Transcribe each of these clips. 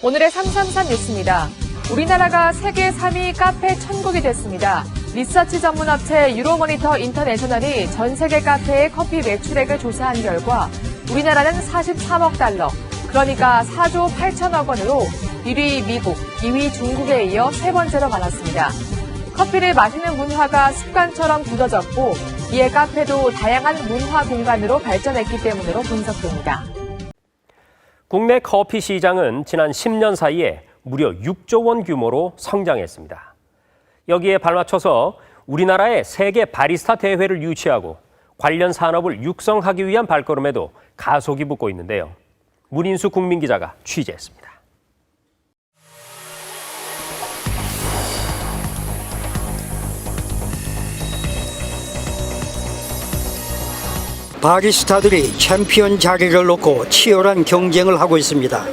오늘의 333 뉴스입니다. 우리나라가 세계 3위 카페 천국이 됐습니다. 리서치 전문 업체 유로모니터 인터내셔널이 전 세계 카페의 커피 매출액을 조사한 결과 우리나라는 43억 달러, 그러니까 4조 8천억 원으로 1위 미국, 2위 중국에 이어 세 번째로 많았습니다. 커피를 마시는 문화가 습관처럼 굳어졌고 이에 카페도 다양한 문화 공간으로 발전했기 때문으로 분석됩니다. 국내 커피 시장은 지난 10년 사이에 무려 6조 원 규모로 성장했습니다. 여기에 발맞춰서 우리나라의 세계 바리스타 대회를 유치하고 관련 산업을 육성하기 위한 발걸음에도 가속이 붙고 있는데요. 문인수 국민기자가 취재했습니다. 바리스타들이 챔피언 자리를 놓고 치열한 경쟁을 하고 있습니다.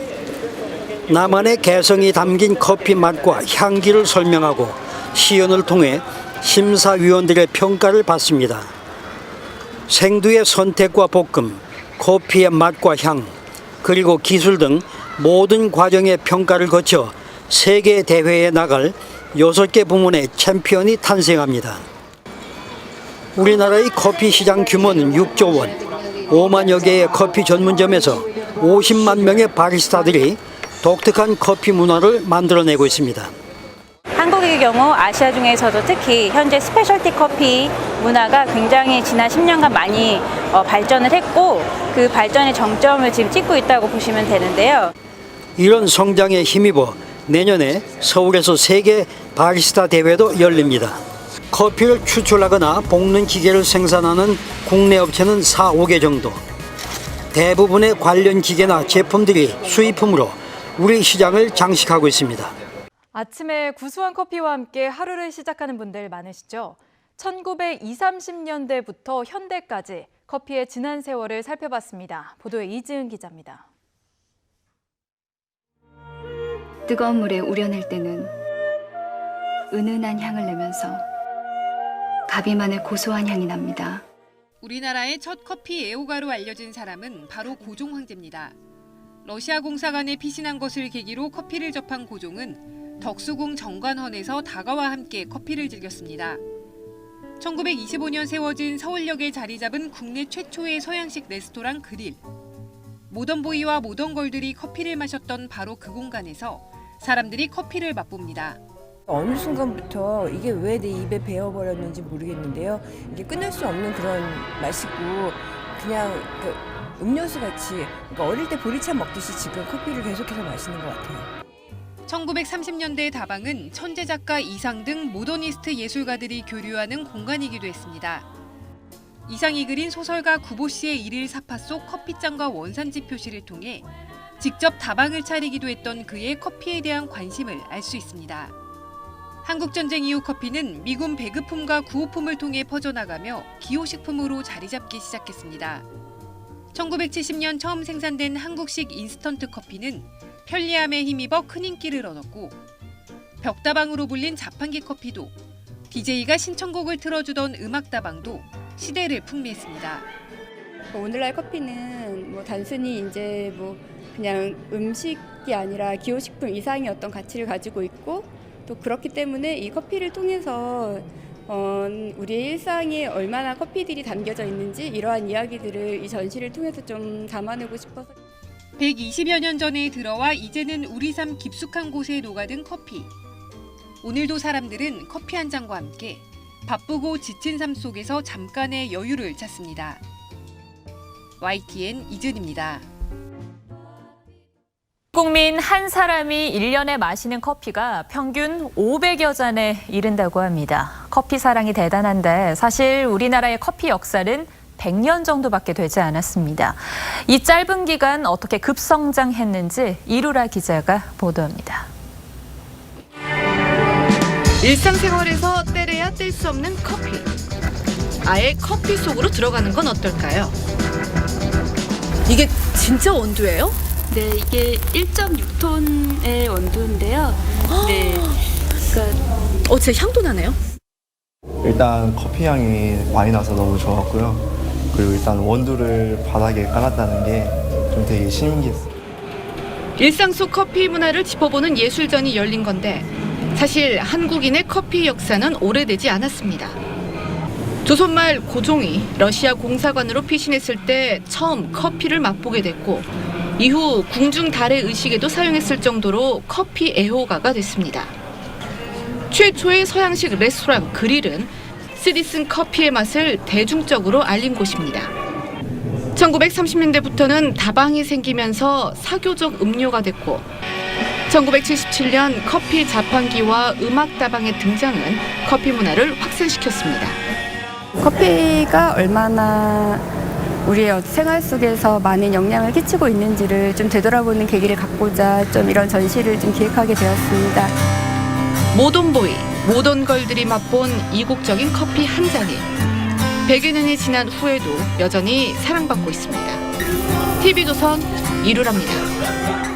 나만의 개성이 담긴 커피 맛과 향기를 설명하고 시연을 통해 심사위원들의 평가를 받습니다. 생두의 선택과 볶음, 커피의 맛과 향, 그리고 기술 등 모든 과정의 평가를 거쳐 세계 대회에 나갈 여섯 개 부문의 챔피언이 탄생합니다. 우리나라의 커피 시장 규모는 6조 원, 5만여 개의 커피 전문점에서 50만 명의 바리스타들이 독특한 커피 문화를 만들어내고 있습니다. 한국의 경우 아시아 중에서도 특히 현재 스페셜티 커피 문화가 굉장히 지난 10년간 많이 어, 발전을 했고 그 발전의 정점을 지금 찍고 있다고 보시면 되는데요. 이런 성장에 힘입어 내년에 서울에서 세계 바리스타 대회도 열립니다. 커피를 추출하거나 볶는 기계를 생산하는 국내 업체는 4, 5개 정도. 대부분의 관련 기계나 제품들이 수입품으로 우리 시장을 장식하고 있습니다. 아침에 구수한 커피와 함께 하루를 시작하는 분들 많으시죠? 1920, 30년대부터 현대까지 커피의 지난 세월을 살펴봤습니다. 보도에 이지은 기자입니다. 뜨거운 물에 우려낼 때는 은은한 향을 내면서 가비만의 고소한 향이 납니다. 우리나라의 첫 커피 애호가로 알려진 사람은 바로 고종 황제입니다. 러시아 공사관에 피신한 것을 계기로 커피를 접한 고종은 덕수궁 정관헌에서 다가와 함께 커피를 즐겼습니다. 1925년 세워진 서울역에 자리 잡은 국내 최초의 서양식 레스토랑 그릴. 모던보이와 모던걸들이 커피를 마셨던 바로 그 공간에서 사람들이 커피를 맛봅니다. 어느 순간부터 이게 왜 내 입에 배어버렸는지 모르겠는데요. 이게 끊을 수 없는 그런 맛이고 그냥 그 음료수 같이 그러니까 어릴 때 보리차 먹듯이 지금 커피를 계속해서 마시는 것 같아요. 1930년대 다방은 천재 작가 이상 등 모더니스트 예술가들이 교류하는 공간이기도 했습니다. 이상이 그린 소설가 구보 씨의 일일 사파 속 커피잔과 원산지 표시를 통해 직접 다방을 차리기도 했던 그의 커피에 대한 관심을 알 수 있습니다. 한국전쟁 이후 커피는 미군 배급품과 구호품을 통해 퍼져나가며 기호식품으로 자리 잡기 시작했습니다. 1970년 처음 생산된 한국식 인스턴트 커피는 편리함에 힘입어 큰 인기를 얻었고 벽다방으로 불린 자판기 커피도 DJ가 신청곡을 틀어주던 음악다방도 시대를 풍미했습니다. 오늘날 커피는 뭐 단순히 이제 뭐 그냥 음식이 아니라 기호식품 이상의 어떤 가치를 가지고 있고 또 그렇기 때문에 이 커피를 통해서 어, 우리의 일상에 얼마나 커피들이 담겨져 있는지 이러한 이야기들을 이 전시를 통해서 좀 담아내고 싶어서 120여 년 전에 들어와 이제는 우리 삶 깊숙한 곳에 녹아든 커피. 오늘도 사람들은 커피 한 잔과 함께 바쁘고 지친 삶 속에서 잠깐의 여유를 찾습니다. YTN 이준입니다. 국민 한 사람이 1년에 마시는 커피가 평균 500여 잔에 이른다고 합니다. 커피 사랑이 대단한데 사실 우리나라의 커피 역사는 100년 정도밖에 되지 않았습니다. 이 짧은 기간 어떻게 급성장했는지 이루라 기자가 보도합니다. 일상생활에서 떼래야 뗄 수 없는 커피. 아예 커피 속으로 들어가는 건 어떨까요? 이게 진짜 원두예요? 네, 이게 1.6톤의 원두인데요. 네. 그러니까 어, 진짜 향도 나네요. 일단 커피 향이 많이 나서 너무 좋았고요. 그리고 일단 원두를 바닥에 깔았다는 게 좀 되게 신기했어요. 일상 속 커피 문화를 짚어보는 예술전이 열린 건데 사실 한국인의 커피 역사는 오래되지 않았습니다. 조선말 고종이 러시아 공사관으로 피신했을 때 처음 커피를 맛보게 됐고 이후 궁중 달의 의식에도 사용했을 정도로 커피 애호가가 됐습니다. 최초의 서양식 레스토랑 그릴은 쓰디슨 커피의 맛을 대중적으로 알린 곳입니다. 1930년대부터는 다방이 생기면서 사교적 음료가 됐고 1977년 커피 자판기와 음악 다방의 등장은 커피 문화를 확산시켰습니다. 커피가 얼마나 우리의 생활 속에서 많은 영향을 끼치고 있는지를 좀 되돌아보는 계기를 갖고자 좀 이런 전시를 좀 기획하게 되었습니다. 모던보이, 모던걸들이 맛본 이국적인 커피 한 잔이 100여 년이 지난 후에도 여전히 사랑받고 있습니다. TV조선 이루랍니다.